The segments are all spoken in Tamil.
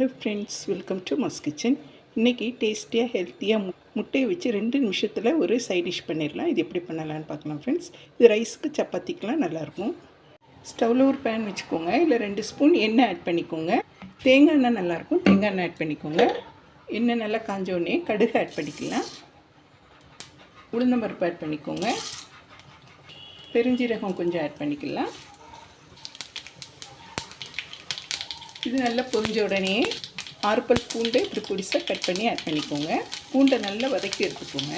Hello friends welcome to Ma's kitchen இன்றைக்கி டேஸ்டியாக ஹெல்த்தியாக மு முட்டையை வச்சு ரெண்டு நிமிஷத்தில் ஒரு சைட் டிஷ் பண்ணிடலாம். இது எப்படி பண்ணலான்னு பார்க்கலாம் ஃப்ரெண்ட்ஸ் இது ரைஸுக்கு சப்பாத்திக்கெலாம் நல்லாயிருக்கும். ஸ்டவ்வில் ஒரு பேன் வச்சுக்கோங்க. இல்லை ரெண்டு ஸ்பூன் எண்ணெய் ஆட் பண்ணிக்கோங்க. தேங்காய் எண்ணெய் நல்லாயிருக்கும். தேங்காய் எண்ணெய் ஆட் பண்ணிக்கோங்க. எண்ணெய் நல்லா காஞ்ச உடனே கடுகு ஆட் பண்ணிக்கலாம். உளுந்தம்பருப்பு ஆட் பண்ணிக்கோங்க. பெருஞ்சீரகம் கொஞ்சம் ஆட் பண்ணிக்கலாம். இது நல்லா பொரிஞ்ச உடனே ஆறுப்பல் பூண்டை இப்படி பொடிசாக கட் பண்ணி ஆட் பண்ணிக்கோங்க. பூண்டை நல்லா வதக்கி எடுத்துக்கோங்க.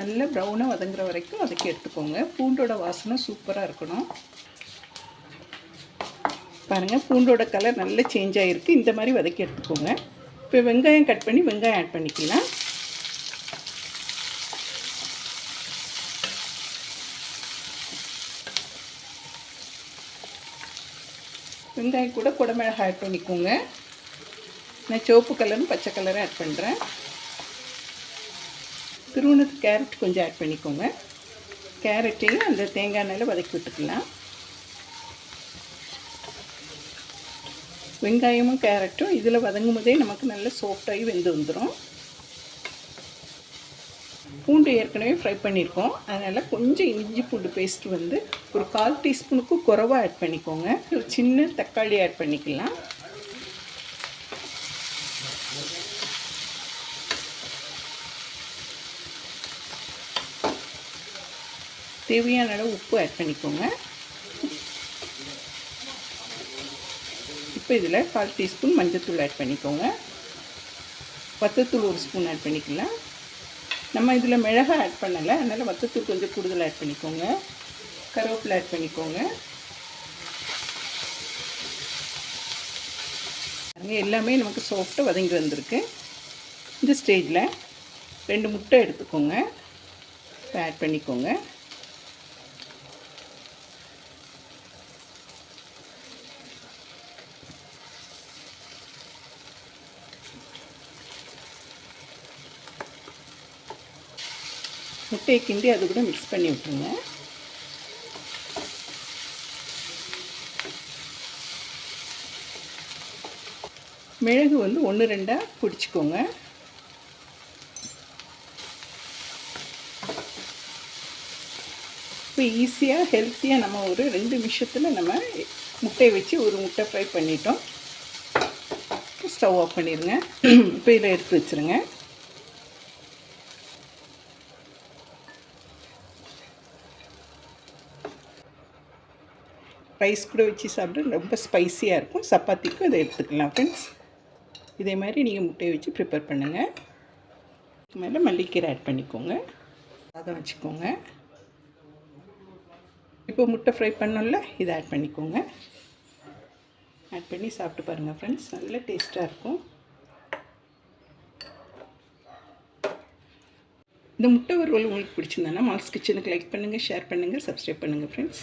நல்லா ப்ரௌனாக வதங்குற வரைக்கும் வதக்கி எடுத்துக்கோங்க. பூண்டோட வாசனை சூப்பராக இருக்கணும். பாருங்கள் பூண்டோட கலர் நல்லா சேஞ்ச் ஆகிருக்கு இந்த மாதிரி வதக்கி எடுத்துக்கோங்க. இப்போ வெங்காயம் கட் பண்ணி வெங்காயம் ஆட் பண்ணிக்கலாம். வெங்காயம் கூட குடமிளகாய் ஆட் பண்ணிக்கோங்க. நான் சிவப்பு கலரும் பச்சை கலரும் ஆட் பண்ணுறேன் திருவண்ணத்து கேரட் கொஞ்சம் ஆட் பண்ணிக்கோங்க. கேரட்டையும் அந்த தேங்காய் எண்ணெயில் வதக்கி விட்டுக்கலாம். வெங்காயமும் கேரட்டும் இதில் வதங்கும் போதே நமக்கு நல்ல சாஃப்டாகி வெந்து வந்துடும் பூண்டு ஏற்கனவே ஃப்ரை பண்ணியிருக்கோம். அதனால் கொஞ்சம் இஞ்சி பூண்டு பேஸ்ட் வந்து ஒரு கால் டீஸ்பூனுக்கு குறவாக ஆட் பண்ணிக்கோங்க. ஒரு சின்ன தக்காளி ஆட் பண்ணிக்கலாம். தேவையான அளவு உப்பு ஆட் பண்ணிக்கோங்க. இப்போ இதில் கால் டீஸ்பூன் மஞ்சத்தூள் ஆட் பண்ணிக்கோங்க. வத்தத்தூள் ஒரு ஸ்பூன் ஆட் பண்ணிக்கலாம். நம்ம இதில் மிளகாய் ஆட் பண்ணலை. அதனால் வத்தத்தூள் கொஞ்சம் கூடுதல் ஆட் பண்ணிக்கோங்க. கருவேப்பிலை ஆட் பண்ணிக்கோங்க. எல்லாமே நமக்கு சாஃப்டாக வதங்கி வந்திருக்கு. இந்த ஸ்டேஜில் ரெண்டு முட்டை எடுத்துக்கோங்க. ஆட் பண்ணிக்கோங்க. முட்டையை கிண்டி அது கூட மிக்ஸ் பண்ணி விட்டுருங்க. மிளகு வந்து ஒன்று ரெண்டாக பிடிச்சிக்கோங்க. இப்போ ஈஸியாக ஹெல்த்தியாக நம்ம ஒரு ரெண்டு நிமிஷத்தில் நம்ம முட்டையை வச்சு ஒரு முட்டை ஃப்ரை பண்ணிட்டோம். ஸ்டவ் ஆஃப் பண்ணிடுங்க இப்போ இதை எடுத்து வச்சுருங்க. ரைஸ் கூட வச்சு சாப்பிட ரொம்ப ஸ்பைஸியாக இருக்கும். சப்பாத்திக்கும் இதை எடுத்துக்கலாம் ஃப்ரெண்ட்ஸ் இதே மாதிரி நீங்கள் முட்டையை வச்சு ப்ரிப்பேர் பண்ணுங்கள் மேலே மல்லிக்கீரை ஆட் பண்ணிக்கோங்க. சாதம் வச்சுக்கோங்க. இப்போ முட்டை ஃப்ரை பண்ணோம்ல இதை ஆட் பண்ணிக்கோங்க. ஆட் பண்ணி சாப்பிட்டு பாருங்கள் ஃப்ரெண்ட்ஸ் நல்ல டேஸ்ட்டாக இருக்கும். இந்த முட்டை வறுவல் உங்களுக்கு பிடிச்சிருந்தேன்னா மால்ஸ் கிச்சனுக்கு லைக் பண்ணுங்கள் ஷேர் பண்ணுங்கள் சப்ஸ்கிரைப் பண்ணுங்கள் ஃப்ரெண்ட்ஸ்